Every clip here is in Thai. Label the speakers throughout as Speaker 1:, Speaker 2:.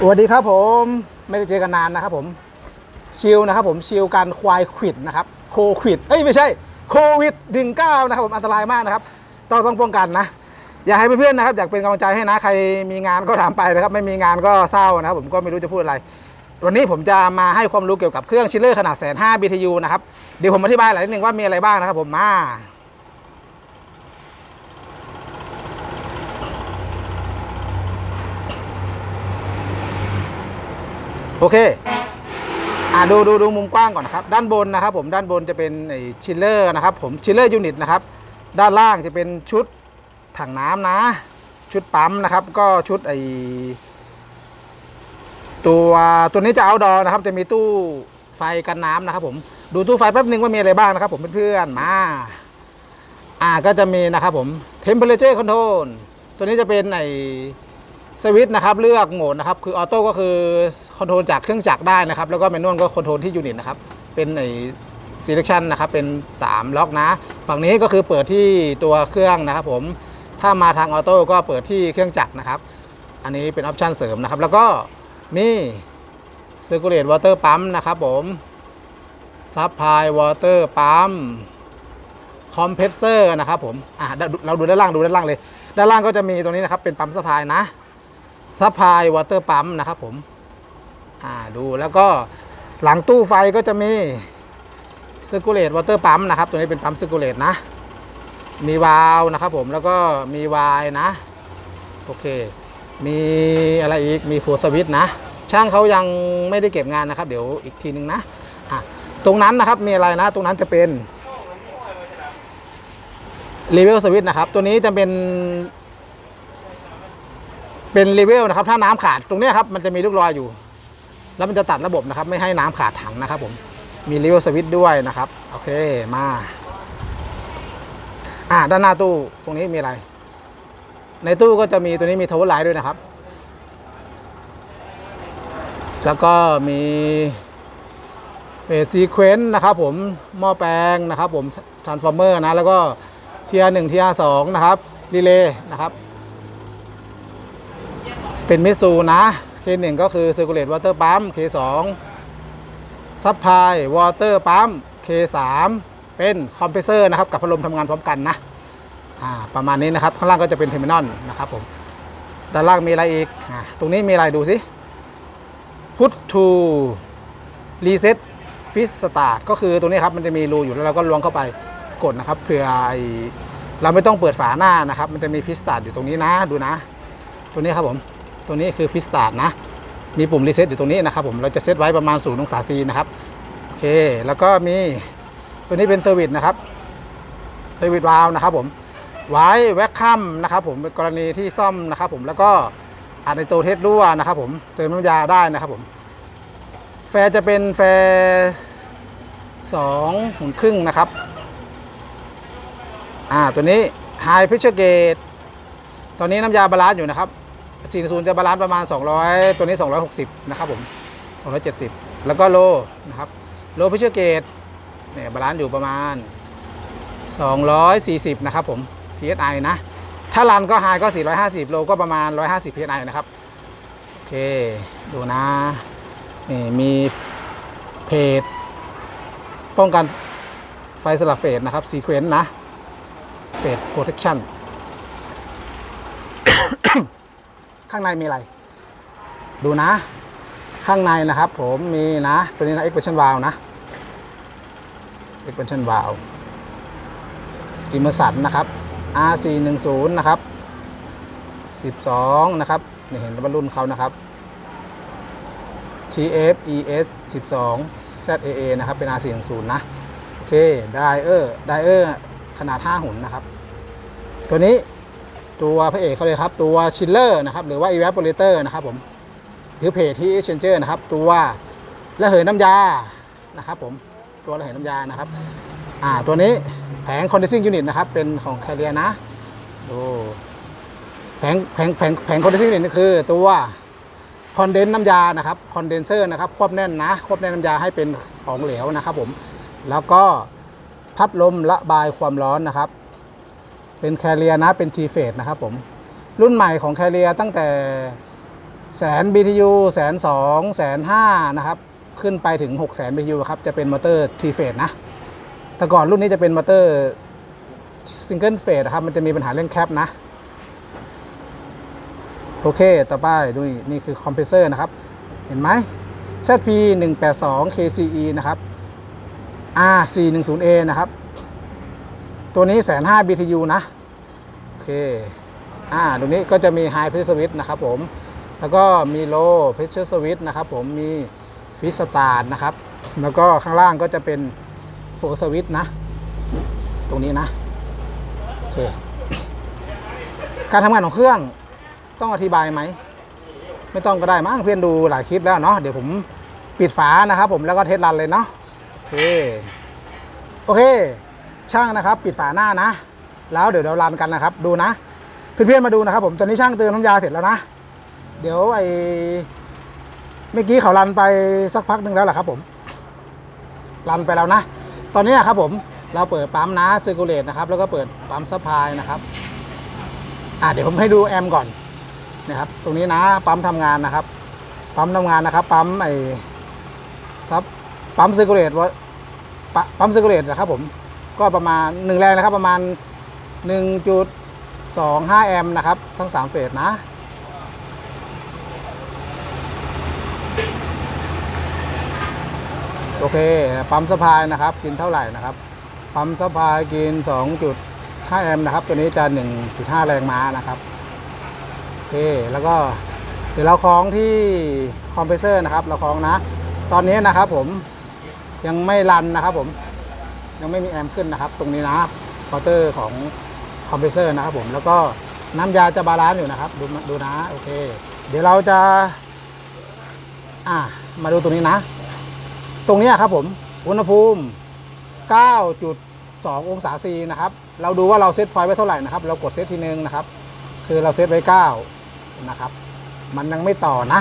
Speaker 1: สวัสดีครับผมไม่ได้เจอกันนานนะครับผมชิลนะครับผมชิลการควายขวิดนะครับโควิดเอ้ยไม่ใช่โควิดถึงเก้านะครับผมอันตรายมากนะครับต้องต้องป้องกันนะ อยากให้เพื่อนๆนะครับอยากเป็นกำลังใจให้นะใครมีงานก็ทำไปนะครับ ไม่มีงานก็เศร้านะครับผมก็ไม่รู้จะพูดอะไร วันนี้ผมจะมาให้ความรู้เกี่ยวกับเครื่องชิลเลอร์ขนาดแสนห้า BTU นะครับเดี๋ยวผมอธิบายหลายนิดนึงว่ามีอะไรบ้างนะครับผมมา โอเคอ่าดูดูดูมุมกว้างก่อนนะครับ ด้านบนนะครับ ผมด้านบนจะเป็นไอชิลเลอร์นะครับ ผมชิลเลอร์ยูนิตนะครับ ด้านล่างจะเป็นชุดถังน้ำนะ ชุดปั๊มนะครับ ก็ชุดไอตัวตัวนี้จะเอาดอนะครับ จะมีตู้ไฟกันน้ำนะครับ ผมดูตู้ไฟแป๊บนึงว่ามีอะไรบ้างนะครับ ผมเพื่อนๆมาอ่าก็จะมีนะครับ ผม temperature control ตัวนี้จะเป็นไอ สวิตช์นะครับเลือกโหมดนะครับคือออโต้ก็คือคอนโทรลจากเครื่องจักรได้นะครับแล้วก็แมนนวลก็คอนโทรลที่ยูนิตนะครับเป็นไอ selection นะครับเป็น 3 ล็อกนะ ฝั่งนี้ก็คือเปิดที่ตัวเครื่องนะครับผมถ้ามาทางออโต้ก็เปิดที่เครื่องจักรนะครับ อันนี้เป็นออปชันเสริมนะครับ แล้วก็มี circulate water pump นะครับผม supply water pump compressor นะครับผมอะเราดูด้านล่างดูด้านล่างเลย ด้านล่างก็จะมีตรงนี้นะครับเป็นปั๊มสะพายนะ ซัพพลายวอเตอร์ปั๊มนะครับผมอ่าดูแล้วก็หลังตู้ไฟก็จะมีซ i r ร์ u เลตวอเตอร์ปั๊มนะครับ ตัวนี้เป็นปั๊มซ i r ร์ u เลตนะ มีวาล์วนะครับผมแล้วก็มีวายนะ โอเค มีอะไรอีกมีฟูสวิตนะ ช่างเขายังไม่ได้เก็บงานนะครับ เดี๋ยวอีกทีนึงนะอะตรงนั้นนะครับมีอะไรนะ ตรงนั้นจะเป็นรีเวลสวิตนะครับ ตัวนี้จะเป็น เป็นรีเวลนะครับ ถ้าน้ำขาดตรงนี้ครับมันจะมีลูกรอยอยู่ แล้วมันจะตัดระบบนะครับ ไม่ให้น้ำขาดถังนะครับ ผมมีรีเวลสวิตช์ด้วยนะครับโอเคมาอ่าด้านหน้าตู้ตรงนี้มีอะไร ในตู้ก็จะมีตัวนี้มีทาวเวอร์ไลท์ด้วยนะครับ แล้วก็มีเฟสซีเควนต์นะครับผมหม้อแปลงนะครับผมทรานส์ฟอร์เมอร์นะ แล้วก็เทียหนึ่งเทียสองนะครับรีเลย์นะครับ เป็นมิสูนะ K1 ก็คือ Circulate Water Pump K2 Supply Water Pump K3 เป็น Compressor นะครับกับพัดลมทำงานพร้อมกันนะประมาณนี้นะครับ ข้างล่างก็จะเป็น Terminal นะครับผมด้านล่างมีอะไรอีกอตรงนี้มีอะไรดูสิ Put to Reset Fish Start ก็คือตรงนี้ครับมันจะมีรูอยู่แล้วเราก็ล้วงเข้าไปกดนะครับเผื่อไอ้เราไม่ต้องเปิดฝาหน้านะครับ มันจะมี Fish Start อยู่ตรงนี้นะดูนะ ตัวนี้ครับผม ตัวนี้คือฟิสตาร์ดนะ มีปุ่มรีเซ็ตอยู่ตรงนี้นะครับผม เราจะเซตไว้ประมาณ0องศาซีนะครับ โอเค แล้วก็มีตัวนี้เป็นเซอร์วิสนะครับ เซอร์วิสวาลนะครับผม ไว้แวคคัมนะครับผม เป็นกรณีที่ซ่อมนะครับผม แล้วก็อาจในตัวเทสรั่วนะครับผม เติมน้ำยาได้นะครับผม แฟจะเป็นแฟสองหุ่นครึ่งนะครับ อ่า ตัวนี้ High Pressure Gauge ตอนนี้น้ำยาบาลานซ์อยู่นะครับ 40 จะบาลานซ์ประมาณ 200 ตัวนี้ 260 นะครับผม 270 แล้วก็โลนะครับ โลพิเชอร์เกตเนี่ยบาลานซ์อยู่ประมาณ 240 นะครับผม PSI นะ ถ้ารันก็ไฮก็ 450 โลก็ประมาณ 150 PSI นะครับ โอเค ดูนะ นี่มีเพจป้องกันไฟสลับเฟสนะครับซีเควนต์นะเฟสโปรเทคชั่น ข้างในมีอะไร ดูนะ ข้างในนะครับ ผมมีนะ ตัวนี้นะ expansion valve นะ expansion valve อิมเมอร์สันนะครับ R410 นะครับ 12 นะครับนี่เห็นบรรลุนเขานะครับ TFES 12 ZAA นะครับ เป็น R410 นะ โอเคไดเออร์ไดเออร์ขนาด 5 หุ่นนะครับ ตัวนี้ ตัวพระเอกเขาเลยครับ ตัวชิลเลอร์นะครับ หรือว่า evaporator นะครับผมหรือเพจที่ exchanger นะครับ ตัวระเหยน้ำยานะครับผมตัวระเหยน้ำยานะครับอ่าตัวนี้แผง condensing unit นะครับ เป็นของ Carrier นะดูแผงแผงแผงแผง condensing unit นี่คือตัวคอนเดนน้ำยานะครับคอนเดนเซอร์นะครับควบแน่นนะควบแน่นน้ำยาให้เป็นของเหลวนะครับผมแล้วก็พัดลมระบายความร้อนนะครับ เป็นแคเรียนะเป็นทีเฟสนะครับผม รุ่นใหม่ของแคเรียตั้งแต่แสน BTU แสนสองแสนห้านะครับ ขึ้นไปถึง6 0 0 0 0 BTU ครับ จะเป็นมอเตอร์ทีเฟสนะ แต่ก่อนรุ่นนี้จะเป็นมอเตอร์ซิงเกิลเฟสครับ มันจะมีปัญหาเรื่องแคปนะ โอเค ต่อไปดูนี่นี่คือคอมเพรสเซอร์นะครับ เห็นไหม ZP 182 KCE นะครับ R 410A นะครับ ตัวนี้แสนห้า BTU นะ โอเค อ่าตรงนี้ก็จะมี High Pressure Switch นะครับผม แล้วก็มี Low Pressure Switch นะครับผม มี Fish Start นะครับ แล้วก็ข้างล่างก็จะเป็น Full Switch นะ ตรงนี้นะ โอเค การทำงานของเครื่องต้องอธิบายไหม ไม่ต้องก็ได้มั้งเพื่อนดูหลายคลิปแล้วเนาะ เดี๋ยวผมปิดฝานะครับผมแล้วก็เทสรันเลยเนาะ โอเค โอเค ช่างนะครับ ปิดฝาหน้านะ แล้วเดี๋ยวเรารันกันนะครับ ดูนะ เพื่อนๆมาดูนะครับ ผมตอนนี้ช่างเติมน้ำยาเสร็จแล้วนะ เดี๋ยวไอ้เมื่อกี้เขารันไปสักพักหนึ่งแล้วแหละครับผมรันไปแล้วนะ ตอนนี้ครับผมเราเปิดปั๊มนะซิร์คูลเลตนะครับ แล้วก็เปิดปั๊มซัพพลายนะครับอ่าเดี๋ยวผมให้ดูแอมก่อนนะครับ ตรงนี้นะปั๊มทำงานนะครับ ปั๊มทำงานนะครับ ปั๊มไอ้ซับปั๊มซิร์คูลเลตว่าปะปั๊มซิร์คูลเลตนะครับผม ก็ประมาณหนึ่งแรงนะครับ ประมาณ 1.25 แอมป์นะครับ ทั้ง 3 เฟสนะ โอเค ปั๊มสะพายนะครับ กินเท่าไหร่นะครับ ปั๊มสะพายกิน 2.5 แอมป์นะครับ ตัวนี้จะ 1.5 แรงม้านะครับ โอเค แล้วก็เดี๋ยวเราคล้องที่คอมเพรสเซอร์นะครับ เราคล้องนะ ตอนนี้นะครับผมยังไม่รันนะครับผม ยังไม่มีแอมป์ขึ้นนะครับ ตรงนี้นะพอเตอร์ของคอมเพรสเซอร์นะครับผมแล้วก็น้ำยาจะบาลานซ์อยู่นะครับ ดูดูนะโอเค เดี๋ยวเราจะอ่ามาดูตรงนี้นะ ตรงนี้ครับผมอุณหภูมิ 9.2 องศาซีนะครับ เราดูว่าเราเซตพอยไว้เท่าไหร่นะครับ เรากดเซตทีนึงนะครับ คือเราเซตไว้9นะครับ มันยังไม่ต่อนะ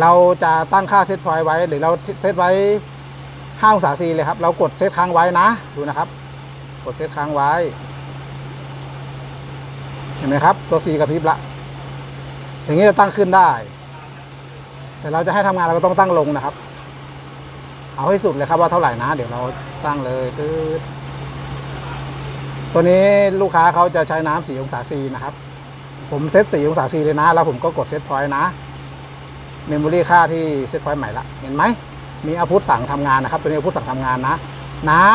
Speaker 1: เราจะตั้งค่าเซตพอยไว้หรือเราเซตไว้ 5องศาซีเลยครับ เรากดเซตค้างไว้นะ ดูนะครับ กดเซตค้างไว้ เห็นไหมครับ ตัว C กระพริบละ อย่างนี้จะตั้งขึ้นได้ แต่เราจะให้ทำงานเราก็ต้องตั้งลงนะครับ เอาให้สุดเลยครับว่าเท่าไหร่นะ เดี๋ยวเราตั้งเลยตืดตัวนี้ลูกค้าเขาจะใช้น้ำ4องศาซีนะครับ ผมเซต4องศาซีเลยนะ แล้วผมก็กดเซตพอยต์นะ เมมโมรี่ค่าที่เซตพอยต์ใหม่ละ เห็นไหม มีอาพุทสั่งทำงานนะครับ ตัวนี้อาพุทสั่งทำงานนะ น้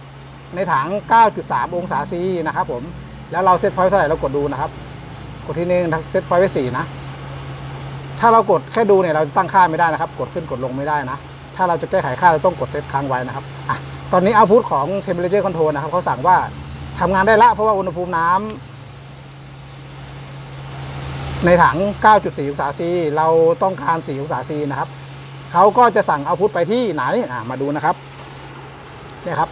Speaker 1: ำในถัง 9.3 องศาซีนะครับผม แล้วเราเซตพอยต์เท่าไหร่เรากดดูนะครับ กดที่หนึ่งเซตพอยต์ไว้4นะ ถ้าเรากดแค่ดูเนี่ยเราตั้งค่าไม่ได้นะครับ กดขึ้นกดลงไม่ได้นะ ถ้าเราจะแก้ไขค่าเราต้องกดเซตค้างไว้นะครับอะตอนนี้เอาพุทของ temperature control นะครับเขาสั่งว่าทำงานได้ละเพราะว่าอุณหภูมิน้ำในถัง 9.4 องศาซี เราต้องการ 4 องศาซีนะครับ เขาก็จะสั่งเอาพุทไปที่ไหนอะมาดูนะครับเนี่ยครับ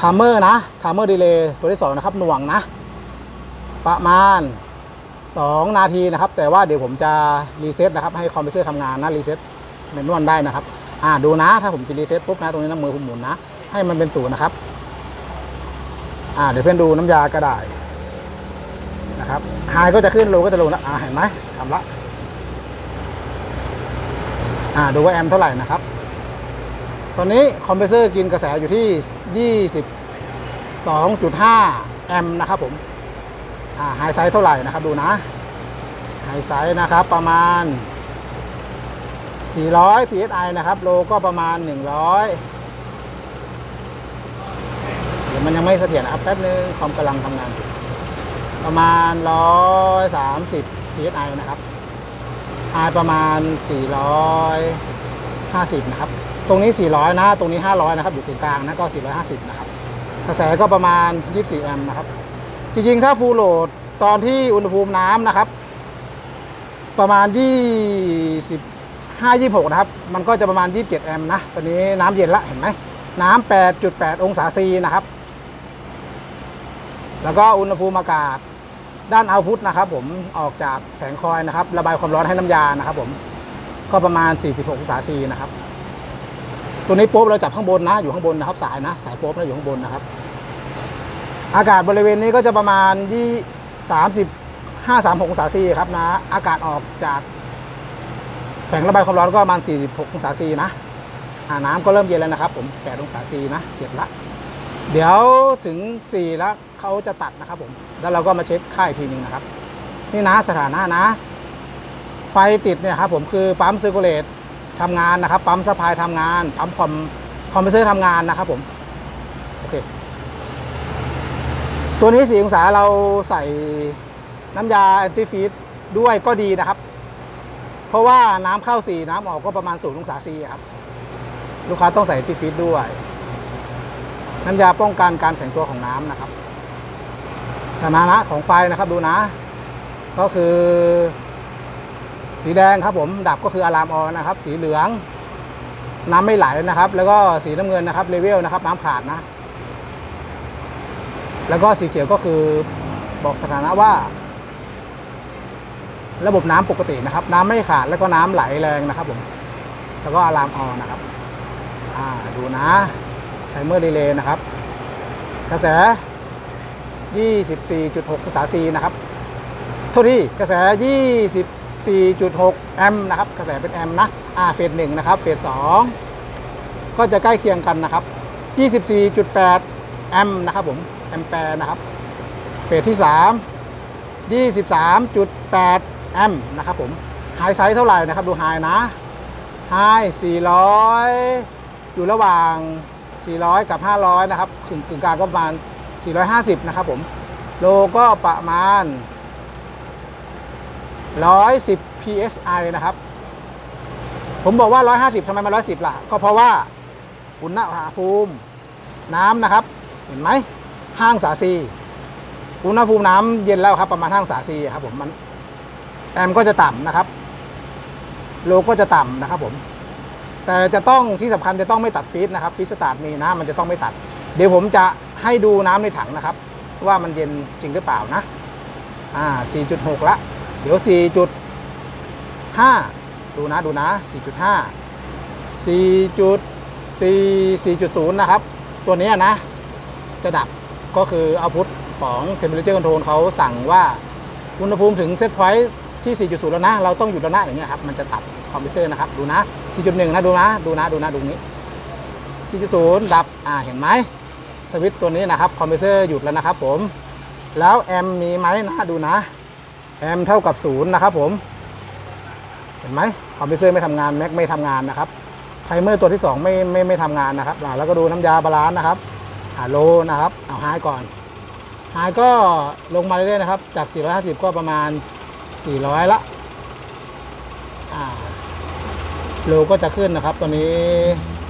Speaker 1: ทามเมอร์นะทามเมอร์ดีเลย์ตัวที่2นะครับหน่วงนะ ประมาณ 2 นาทีนะครับ แต่ว่าเดี๋ยวผมจะรีเซ็ตนะครับ ให้คอมพิวเตอร์ทำงานนะรีเซ็ตเมนวลได้นะครับ อ่าดูนะ ถ้าผมจะรีเซ็ตปุ๊บนะตรงนี้นะมือผมหมุนนะ ให้มันเป็นศูนย์นะครับ อ่าเดี๋ยวเพื่อนดูน้ำยาก็ได้นะครับไฮก็จะขึ้นโลก็จะลงนะอ่าเห็นไหมทำละ อ่าดูว่าแอมป์เท่าไหร่นะครับ ตอนนี้คอมเพรสเซอร์กินกระแสอยู่ที่ 22.5 แอมป์นะครับผมอ่าไฮไซส์เท่าไหร่นะครับดูนะไฮไซส์นะครับประมาณ 400 psi นะครับ โลก็ประมาณ 100 เดี๋ยวมันยังไม่เสถียรนะครับแป๊บนึงคอมกำลังทำงาน ประมาณ 130 psi นะครับ ไอประมาณ 450 นะครับ ตรงนี้ 400 นะ ตรงนี้ 500 นะครับ อยู่ตรงกลางนะ ก็ 450 นะครับ กระแสก็ประมาณ 24 แอมป์นะครับ จริงๆ ถ้าฟูลโหลดตอนที่อุณหภูมิน้ำนะครับ ประมาณ 25 26 นะครับ มันก็จะประมาณ 27 แอมป์นะ ตอนนี้น้ำเย็นละ เห็นไหม น้ำ 8.8 องศาซีนะครับ แล้วก็อุณหภูมิอากาศ ด้านเอาพุทนะครับผมออกจากแผงคอยนะครับ ระบายความร้อนให้น้ำยานะครับผมก็ประมาณ 46องศาซีนะครับ ตัวนี้โป๊บเราจับข้างบนนะ อยู่ข้างบนนะครับ สายนะ สายโป๊บนะอยู่ข้างบนนะครับ อากาศบริเวณนี้ก็จะประมาณที่35 36องศาซีครับนะ อากาศออกจากแผงระบายความร้อนก็ประมาณ 46องศาซีนะอ่าน้ำก็เริ่มเย็นแล้วนะครับ ผม8องศาซีนะเจ็ดละ เดี๋ยวถึง 4 แล้วเขาจะตัดนะครับผม แล้วเราก็มาเช็คค่าอีกทีหนึงนะครับ นี่นะสถานะนะ ไฟติดเนี่ยครับผมคือปั๊มซิร์คูลเลตทำงานนะครับ ปั๊มสะพายทำงาน ปั๊มคอมคอมเพรสเซอร์ทำงานนะครับผม โอเค ตัวนี้สีองศาเราใส่น้ำยาแอนติฟีดด้วยก็ดีนะครับ เพราะว่าน้ำเข้าสีน้ำออกก็ประมาณศูนย์องศาซีครับ ลูกค้าต้องใส่แอนติฟีดด้วย น้ำยาป้องกันการแข็งตัวของน้ำนะครับ สถานะของไฟนะครับดูนะ ก็คือ สีแดงครับผมดับก็คืออะลามออนนะครับ สีเหลือง น้ำไม่ไหลนะครับ แล้วก็สีน้ำเงินนะครับเลเวลนะครับน้ำขาดนะ แล้วก็สีเขียวก็คือบอกสถานะว่า ระบบน้ำปกตินะครับ น้ำไม่ขาดแล้วก็น้ำไหลแรงนะครับผมแล้วก็อะลามออนนะครับ อ่าดูนะ ไทเมอร์ดีเลย์นะครับ กระแส 24.6 องศาซีนะครับโทษทีกระแส 24.6 แอมป์นะครับ กระแสเป็นแอมป์นะอ่าเฟสหนึ่งนะครับ เฟสสองก็จะใกล้เคียงกันนะครับ 24.8 แอมป์นะครับผม แอมแปร์นะครับ เฟสที่ 3 23.8 แอมป์นะครับผม ไฮไซส์เท่าไหร่นะครับ ดูไฮนะ ไฮ400 อยู่ระหว่าง 400 กับ 500 นะครับกึ่งกึ่งกลางก็ประมาณ 450 นะครับผม โลก็ประมาณ 110 psi นะครับ ผมบอกว่า 150ทำไมมา110 ล่ะ ก็เพราะว่าอุณหภูมิน้ำนะครับ เห็นไหม ห้างสาซีอุณหภูมิน้ำเย็นแล้วครับ ประมาณห้างสาซีครับผมมันแอมก็จะต่ำนะครับ โลก็จะต่ำนะครับผม แต่จะต้องที่สำคัญจะต้องไม่ตัดฟีดนะครับฟีดสตาร์ทมีนะมันจะต้องไม่ตัด เดี๋ยวผมจะให้ดูน้ำในถังนะครับ ว่ามันเย็นจริงหรือเปล่านะอ่า 4.6 ละ เดี๋ยว 4.5 ดูนะดูนะ 4.5 4.4 4.0 นะครับ ตัวนี้นะ จะดับก็คือเอาพุทของ Temperature Control เขาสั่งว่าอุณหภูมิถึงเซตพอยท์ ที่ 4.0 แล้วนะ เราต้องอยู่แล้วนะอย่างเงี้ยครับ มันจะตัดคอมเพรสเซอร์นะครับ ดูนะ 4.1 นะ ดูนะ ดูนะ ดูนะ ดูนี้ 4.0 ดับ อ่า เห็นไหม สวิตช์ตัวนี้นะครับ คอมเพรสเซอร์หยุดแล้วนะครับผม แล้วแอมมีไหมนะ ดูนะ แอมเท่ากับศูนย์นะครับผม เห็นไหม คอมเพรสเซอร์ไม่ทำงาน แม็กไม่ทำงานนะครับ ไทเมอร์ตัวที่ 2 ไม่ไม่ไม่ทำงานนะครับ แล้วก็ดูน้ำยาบาลานซ์นะครับอ่าโลนะครับ เอาไฮก่อน ไฮก็ลงมาเรื่อยๆนะครับ จาก 450 ก็ประมาณ 400 ละ อ่าโลก็จะขึ้นนะครับ ตัวนี้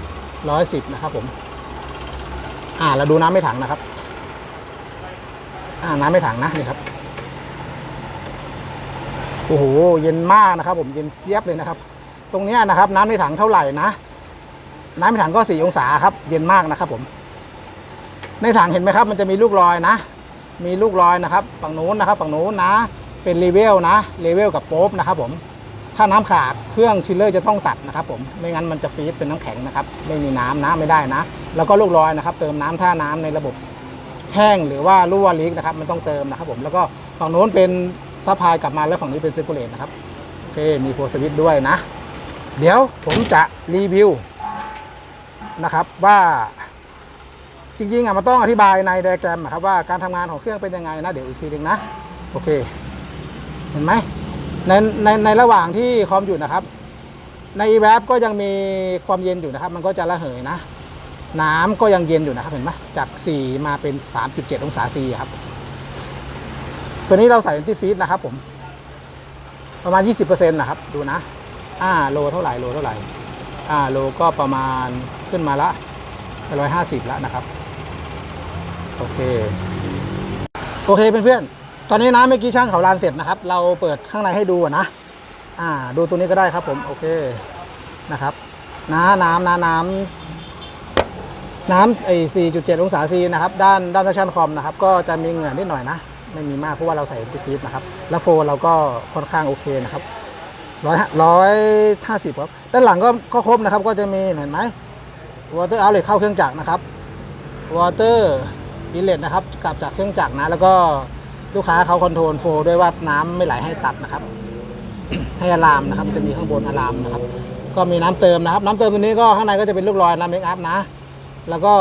Speaker 1: 110 นะครับผม อ่าเราดูน้ำไม่ถังนะครับ อ่าน้ำไม่ถังนะนี่ครับ โอ้โห เย็นมากนะครับ ผม เย็นเจี๊ยบเลยนะครับ ตรงนี้นะครับ น้ำในถังเท่าไหร่นะ น้ำในถังก็สี่องศาครับ เย็นมากนะครับ ผม ในถังเห็นไหมครับ มันจะมีลูกรอยนะ มีลูกรอยนะครับ ฝั่งนู้นนะครับ ฝั่งนู้นนะ เป็นเลเวลนะเลเวลกับโป๊บนะครับผมถ้าน้ำขาดเครื่องชิลเลอร์จะต้องตัดนะครับผมไม่งั้นมันจะฟีดเป็นน้ำแข็งนะครับไม่มีน้ำนะไม่ได้นะ แล้วก็ลูกรอยนะครับ เติมน้ำท่าน้ำในระบบแห้งหรือว่ารั่วลีกนะครับมันต้องเติมนะครับผมแล้วก็ฝั่งนู้นเป็นซัพพลายกลับมาแล้วฝั่งนี้เป็นซิร์คูลเลตนะครับโอเคมีโฟร์สวิตด้วยนะ เดี๋ยวผมจะรีวิวนะครับว่าจริงๆอะมันต้องอธิบายในไดแกรมอะครับว่าการทำงานของเครื่องเป็นยังไงนะ เดี๋ยวอีกทีหนึงนะ โอเค เห็นไหมในในในระหว่างที่คอมอยู่นะครับ ในอีแวบก็ยังมีความเย็นอยู่นะครับ มันก็จะระเหยนะ น้ำก็ยังเย็นอยู่นะครับเห็นไหมจาก 4 มาเป็น 3.7 องศาซีครับ ตัวนี้เราใส่ที่ฟีดนะครับผม ประมาณ 20%นะครับ ดูนะ อ่าโลเท่าไหร่โลเท่าไหร่อ่าโลก็ประมาณขึ้นมาละร้อยห้าสิบแล้วนะครับ โอเค โอเคเพื่อนๆ ตอนนี้นะเมื่อกี้ช่างเขาลานเสร็จนะครับ เราเปิดข้างในให้ดูอะนะ อ่า ดูตัวนี้ก็ได้ครับผม โอเคนะครับน้าน้ำน้าน้ำน้ำไอ้4.7องศาซีนะครับ ด้านด้านซักชันคอมนะครับ ก็จะมีเหงื่อนิดหน่อยนะ ไม่มีมากเพราะว่าเราใส่ที่ฟีดนะครับ แล้วโฟนเราก็ค่อนข้างโอเคนะครับร้อยร้อยห้าสิบครับ ด้านหลังก็ก็ครบนะครับ ก็จะมีเห็นไหมวอเตอร์เอาเลเข้าเครื่องจักรนะครับวอเตอร์อิเลตนะครับ กลับจากเครื่องจักรนะ แล้วก็ ลูกค้าเขาคอนโทรลโฟด้วยว่าน้ำไม่ไหลให้ตัดนะครับ ให้อะลามนะครับจะมีข้างบนอะลามนะครับ ก็มีน้ำเติมนะครับ น้ำเติมตัวนี้ก็ข้างในก็จะเป็นลูกลอยน้ำเมคอัพนะ แล้วก็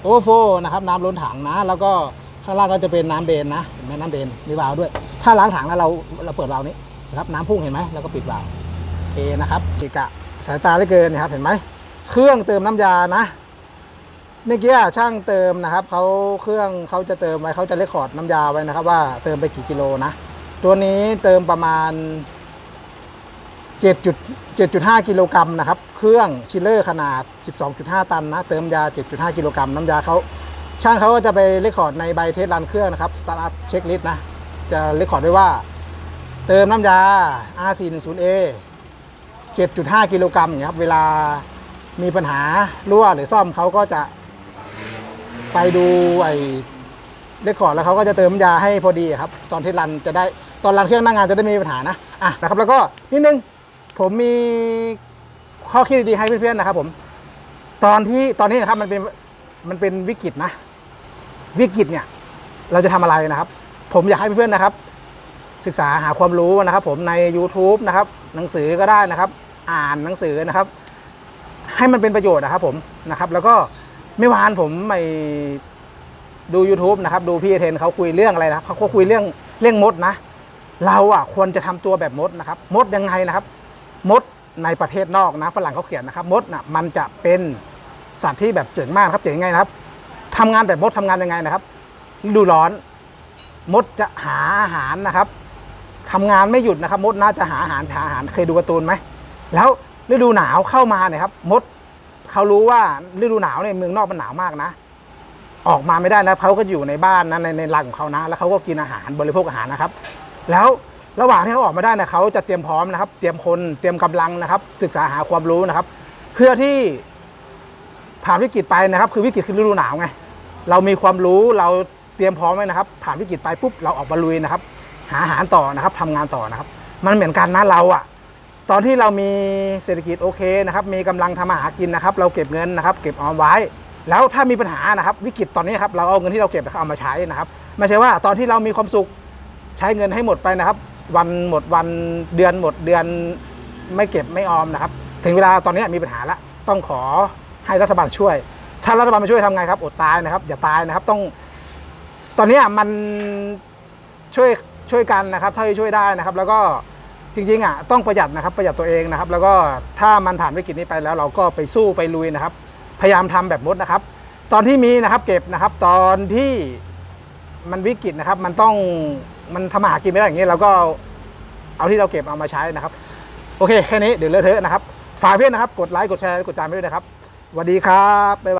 Speaker 1: โอเวอร์โฟนะครับ น้ำล้นถังนะ แล้วก็ข้างล่างก็จะเป็นน้ำเดนนะเห็นไหมน้ำเดนมีวาล์วด้วย ถ้าล้างถังแล้วเราเราเปิดวาล์วนี้นะครับน้ำพุ่งเห็นไหมแล้วก็ปิดวาล์วโอเคนะครับจิกะสายตาเหลือเกินนะครับเห็นไหมเครื่องเติมน้ำยานะ เมื่อกี้ช่างเติมนะครับเขาเครื่องเขาจะเติมไว้เขาจะเลคคอร์ดน้ำยาไว้นะครับ ว่าเติมไปกี่กิโลนะ ตัวนี้เติมประมาณ 7.7.5 กิโลกรัมนะครับ เครื่องชิลเลอร์ขนาด 12.5 ตันนะ เติมยา 7.5 กิโลกรัมน้ำยาเขาช่างเขาก็จะไปเรคคอร์ดในใบเทสรันเครื่องนะครับสตาร์ทอัพเช็คลิสต์นะ จะเรคคอร์ดไว้ว่า เติมน้ำยา R410A 7.5 กิโลกรัมอย่างเงี้ยครับ เวลามีปัญหารั่วหรือซ่อมเขาก็จะ ไปดูไอ้เรคคอร์ดแล้วเขาก็จะเติมยาให้พอดีครับ ตอนเทสรันจะได้ตอนรันเครื่องหน้างานจะได้ไม่มีปัญหานะอะนะครับ แล้วก็นิดนึงผมมีข้อคิดดีๆให้เพื่อนๆนะครับ ผม ตอนที่ตอนนี้นะครับมันเป็นมันเป็นวิกฤตนะ วิกฤตเนี่ย เราจะทำอะไรนะครับ ผมอยากให้เพื่อนๆนะครับ ศึกษาหาความรู้นะครับ ผมใน YouTube นะครับ หนังสือก็ได้นะครับ อ่านหนังสือนะครับ ให้มันเป็นประโยชน์นะครับ ผมนะครับ แล้วก็ ไม่วานผมไปดู YouTube นะครับ ดูพี่เอเทนเขาคุยเรื่องอะไรนะครับเขาคุยเรื่องเรื่องมดนะ เราอะควรจะทำตัวแบบมดนะครับ มดยังไงนะครับ มดในประเทศนอกนะฝรั่งเขาเขียนนะครับ มดน่ะมันจะเป็นสัตว์ที่แบบเจ๋งมากครับเจ๋งยังไงนะครับทำงานแบบมดทำงานยังไงนะครับฤดูร้อน มดจะหาอาหารนะครับทำงานไม่หยุดนะครับ มดน่าจะหาอาหารหาอาหารเคยดูการ์ตูนไหมแล้วฤดูหนาวเข้ามาเนี่ยครับ มด เขารู้ว่าฤดูหนาวเนี่ยเมืองนอกมันหนาวมากนะ ออกมาไม่ได้นะเขาก็อยู่ในบ้านนะในในรังของเขานะ แล้วเขาก็กินอาหารบริโภคอาหารนะครับ แล้วระหว่างที่เขาออกมาได้นะเขาจะเตรียมพร้อมนะครับ เตรียมคนเตรียมกำลังนะครับ ศึกษาหาความรู้นะครับ เพื่อที่ผ่านวิกฤตไปนะครับ คือวิกฤตคือฤดูหนาวไงเรามีความรู้เราเตรียมพร้อมไว้นะครับ ผ่านวิกฤตไปปุ๊บเราออกมาลุยนะครับ หาอาหารต่อนะครับทำงานต่อนะครับ มันเหมือนกันนะเราอะ ตอนที่เรามีเศรษฐกิจโอเคนะครับมีกำลังทำมาหากินนะครับ เราเก็บเงินนะครับ เก็บออมไว้ แล้วถ้ามีปัญหานะครับ วิกฤตตอนนี้ครับเราเอาเงินที่เราเก็บเอามาใช้นะครับไม่ใช่ว่าตอนที่เรามีความสุขใช้เงินให้หมดไปนะครับ วันหมดวันเดือนหมดเดือนไม่เก็บไม่ออมนะครับ ถึงเวลาตอนนี้มีปัญหาละต้องขอให้รัฐบาลช่วย ถ้ารัฐบาลมาช่วยทำไงครับอดตายนะครับ อย่าตายนะครับต้อง ตอนนี้มันช่วยช่วยกันนะครับเท่าที่ช่วยได้นะครับ แล้วก็ จริงๆอะต้องประหยัดนะครับประหยัดตัวเองนะครับ แล้วก็ถ้ามันผ่านวิกฤตนี้ไปแล้ว เราก็ไปสู้ไปลุยนะครับ พยายามทำแบบมดนะครับ ตอนที่มีนะครับเก็บนะครับ ตอนที่มันวิกฤตนะครับ มันต้องมันทำมาหากินไม่ได้อย่างนี้เราก็เอาที่เราเก็บเอามาใช้นะครับ โอเคแค่นี้เดี๋ยวเลอะเทอะนะครับฝากเพื่อนนะครับ กดไลค์กดแชร์กดติดตามไปด้วยนะครับสวัสดีครับบ๊ายบาย